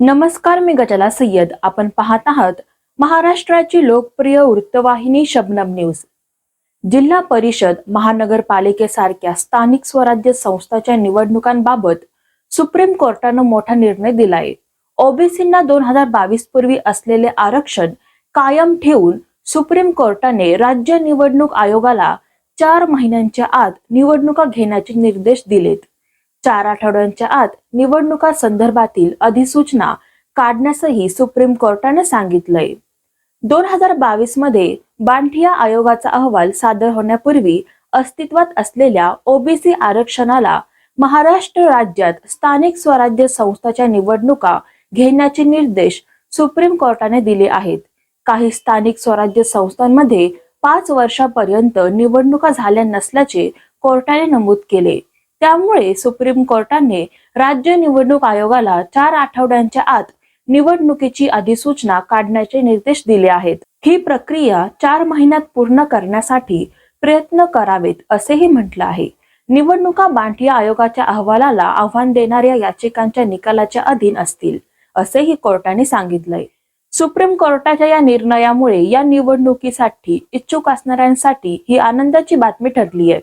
नमस्कार मी गजला सय्यद. आपण पाहत आहात महाराष्ट्राची लोकप्रिय वृत्तवाहिनी शबनम न्यूज. जिल्हा परिषद महानगरपालिकेसारख्या स्थानिक स्वराज्य संस्थाच्या निवडणुकांबाबत सुप्रीम कोर्टानं मोठा निर्णय दिलाय. ओबीसींना दोन हजार बावीस पूर्वी असलेले आरक्षण कायम ठेवून सुप्रीम कोर्टाने राज्य निवडणूक आयोगाला चार महिन्यांच्या आत निवडणुका घेण्याचे निर्देश दिलेत. चार आठवड्यांच्या आत निवडणुका संदर्भातील अधिसूचना काढण्यासही सुप्रीम कोर्टाने सांगितलंय. दोन हजार बावीसमध्ये बांठिया आयोगाचा अहवाल सादर होण्यापूर्वी अस्तित्वात असलेल्या ओबीसी आरक्षणाला महाराष्ट्र राज्यात स्थानिक स्वराज्य संस्थाच्या निवडणुका घेण्याचे निर्देश सुप्रीम कोर्टाने दिले आहेत. काही स्थानिक स्वराज्य संस्थांमध्ये पाच वर्षापर्यंत निवडणुका झाल्या नसल्याचे कोर्टाने नमूद केले. त्यामुळे सुप्रीम कोर्टाने राज्य निवडणूक आयोगाला चार आठवड्यांच्या आत निवडणुकीची अधिसूचना काढण्याचे निर्देश दिले आहेत. ही प्रक्रिया चार महिन्यात पूर्ण करण्यासाठी प्रयत्न करावेत असेही म्हटलं आहे. निवडणुका बांटिया आयोगाच्या अहवालाला आव्हान देणाऱ्या याचिकांच्या निकालाच्या अधीन असतील असेही कोर्टाने सांगितलंय. सुप्रीम कोर्टाच्या या निर्णयामुळे या निवडणुकीसाठी इच्छुक असणाऱ्यांसाठी ही आनंदाची बातमी ठरली आहे